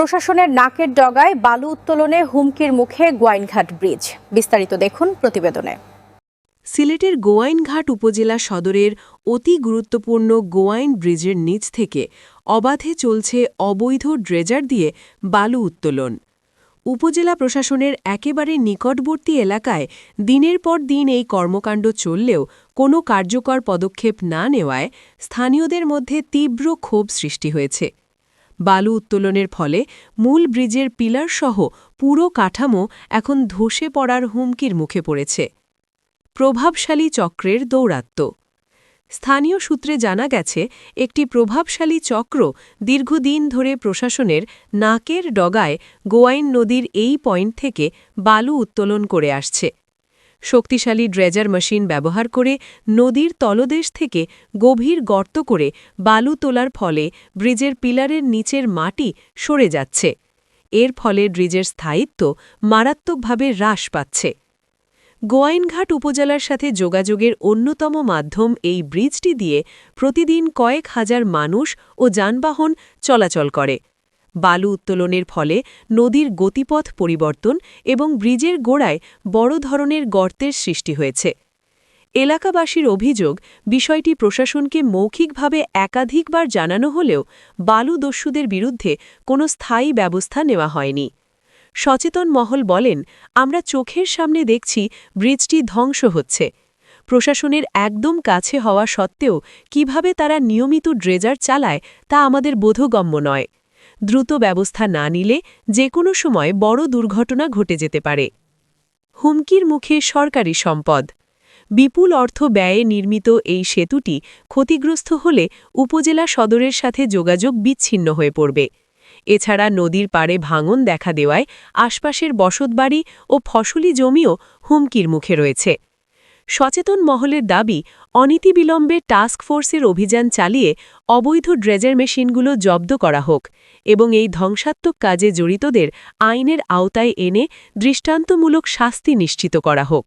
প্রশাসনের নাকের ডগায় বালু উত্তোলনে হুমকির মুখে গোয়াইনঘাট ব্রিজ। বিস্তারিত দেখুন প্রতিবেদনে। সিলেটের গোয়াইনঘাট উপজেলা সদরের অতি গুরুত্বপূর্ণ গোয়াইন ব্রিজের নিচ থেকে অবাধে চলছে অবৈধ ড্রেজার দিয়ে বালু উত্তোলন। উপজেলা প্রশাসনের একেবারে নিকটবর্তী এলাকায় দিনের পর দিন এই কর্মকাণ্ড চললেও কোনো কার্যকর পদক্ষেপ না নেওয়ায় স্থানীয়দের মধ্যে তীব্র ক্ষোভ সৃষ্টি হয়েছে। বালু উত্তোলনের ফলে মূল ব্রিজের পিলারসহ পুরো কাঠামো এখন ধসে পড়ার হুমকির মুখে পড়েছে। প্রভাবশালী চক্রের দৌরাত্ম্য স্থানীয় সূত্রে জানা গেছে, একটি প্রভাবশালী চক্র দীর্ঘদিন ধরে প্রশাসনের নাকের ডগায় গোয়াইন নদীর এই পয়েন্ট থেকে বালু উত্তোলন করে আসছে। শক্তিশালী ড্রেজার মেশিন ব্যবহার করে নদীর তলদেশ থেকে গভীর গর্ত করে বালু তোলার ফলে ব্রিজের পিলারের নিচের মাটি সরে যাচ্ছে। এর ফলে ব্রিজের স্থায়িত্ব মারাত্মকভাবে হ্রাস পাচ্ছে। গোয়াইনঘাট উপজেলার সাথে যোগাযোগের অন্যতম মাধ্যম এই ব্রিজটি দিয়ে প্রতিদিন কয়েক হাজার মানুষ ও যানবাহন চলাচল করে। বালু উত্তোলনের ফলে নদীর গতিপথ পরিবর্তন এবং ব্রিজের গোড়ায় বড় ধরনের গর্তের সৃষ্টি হয়েছে। এলাকাবাসীর অভিযোগ, বিষয়টি প্রশাসনকে মৌখিকভাবে একাধিকবার জানানো হলেও বালু দস্যুদের বিরুদ্ধে কোনো স্থায়ী ব্যবস্থা নেওয়া হয়নি। সচেতন মহল বলেন, আমরা চোখের সামনে দেখছি ব্রিজটি ধ্বংস হচ্ছে। প্রশাসনের একদম কাছে হওয়া সত্ত্বেও কীভাবে তারা নিয়মিত ড্রেজার চালায় তা আমাদের বোধগম্য নয়। দ্রুত ব্যবস্থা না নিলে যে কোনো সময় বড় দুর্ঘটনা ঘটে যেতে পারে। হুমকির মুখে সরকারি সম্পদ। বিপুল অর্থ ব্যয়ে নির্মিত এই সেতুটি ক্ষতিগ্রস্ত হলে উপজেলা সদরের সাথে যোগাযোগ বিচ্ছিন্ন হয়ে পড়বে। এছাড়া নদীর পাড়ে ভাঙন দেখা দেওয়ায় আশপাশের বসতবাড়ি ও ফসলি জমিও হুমকির মুখে রয়েছে। সচেতন মহলের দাবি, অনীতিবিলম্বে টাস্ক ফোর্সের অভিযান চালিয়ে অবৈধ ড্রেজার মেশিনগুলো জব্দ করা হোক এবং এই ধ্বংসাত্মক কাজে জড়িতদের আইনের আওতায় এনে দৃষ্টান্তমূলক শাস্তি নিশ্চিত করা হোক।